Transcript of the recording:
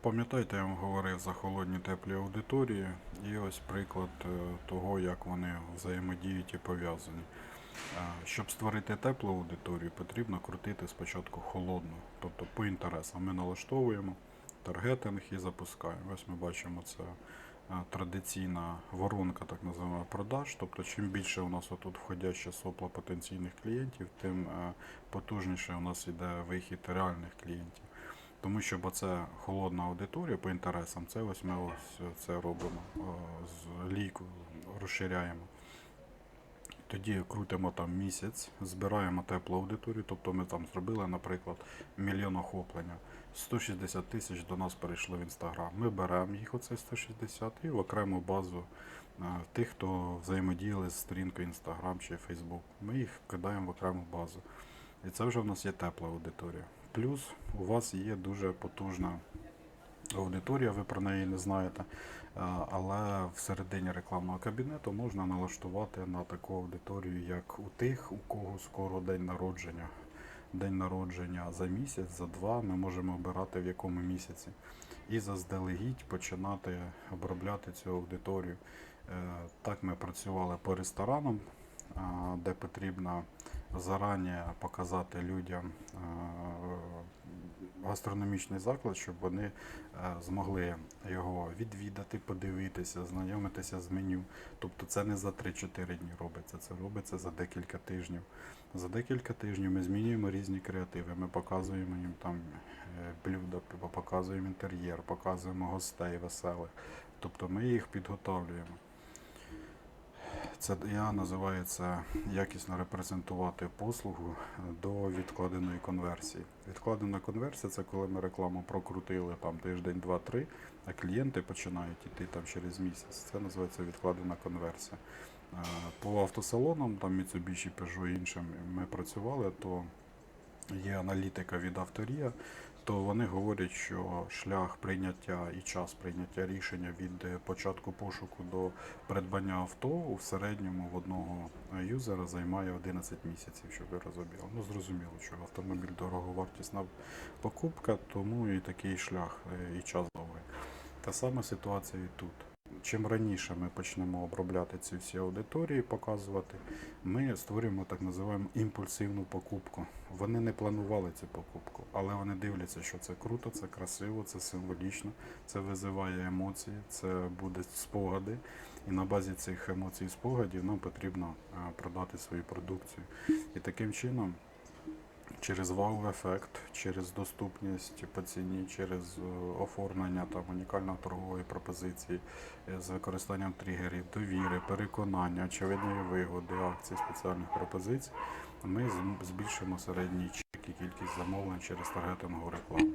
Пам'ятаєте, я вам говорив за холодні теплі аудиторії, і ось приклад е, того, як вони взаємодіють і пов'язані. Е, Щоб створити теплу аудиторію, потрібно крутити спочатку холодну, тобто по інтересам. Ми налаштовуємо таргетинг і запускаємо. Ось ми бачимо це е, традиційна воронка, так називаємо продаж. Тобто, чим більше у нас отут входяще сопла потенційних клієнтів, тим потужніше у нас йде вихід реальних клієнтів. Тому що бо це холодна аудиторія по інтересам, це ось ми ось це робимо е, з лійку розширяємо. Тоді крутимо там місяць, збираємо теплу аудиторію, тобто ми там зробили, наприклад, мільйон охоплення. 160 тисяч до нас перейшло в інстаграм. Ми беремо їх оце 160 і в окрему базу е, тих, хто взаємодіяли з сторінкою інстаграм чи Фейсбук. Ми їх кидаємо в окрему базу. І це вже в нас є тепла аудиторія. Плюс у вас є дуже потужна аудиторія, ви про неї не знаєте. Е, Але всередині рекламного кабінету можна налаштувати на таку аудиторію, як у тих, у кого скоро день народження. День народження за місяць, за два ми можемо обирати в якому місяці. І заздалегідь починати обробляти цю аудиторію. Е, Так ми працювали по ресторанам, де потрібно зарані показати людям е, гастрономічний заклад, щоб вони е, змогли його відвідати, подивитися, знайомитися з меню. Тобто це не за 3-4 дні робиться, це робиться за декілька тижнів. За декілька тижнів ми змінюємо різні креативи. Ми показуємо їм там е, блюда, показуємо інтер'єр, показуємо гостей веселих. Тобто ми їх підготовлюємо. Це я називаю це якісно репрезентувати послугу до відкладеної конверсії. Відкладена конверсія це коли ми рекламу прокрутили там тиждень, два-три, а клієнти починають йти там через місяць. Це називається відкладена конверсія. Е, По автосалонам, там Mitsubishi, Peugeot іншим ми працювали, то є аналітика від авторія, то вони говорять, що шлях прийняття і час прийняття рішення від е, початку пошуку до придбання авто у середньому в одного е, юзера займає 11 місяців, щоб ви розуміли. Ну зрозуміло, що автомобіль дороговартісна покупка, тому і такий шлях е, і час довгий. Та сама ситуація і тут. Чим раніше ми почнемо обробляти ці всі аудиторії, показувати, ми створюємо так називаємо імпульсивну покупку. Вони не планували цю покупку, але вони дивляться, що це круто, це красиво, це символічно, це визиває емоції, це буде спогади. І на базі цих емоцій і спогадів нам потрібно е, продати свою продукцію. І таким чином через вау-ефект, через доступність по ціні, через е, оформлення там унікальної торгової пропозиції е, з використанням тригерів, довіри, переконання, очевидної вигоди, акцій, спеціальних пропозицій, ми збільшимо середній чек і кількість замовлень через таргетингову рекламу.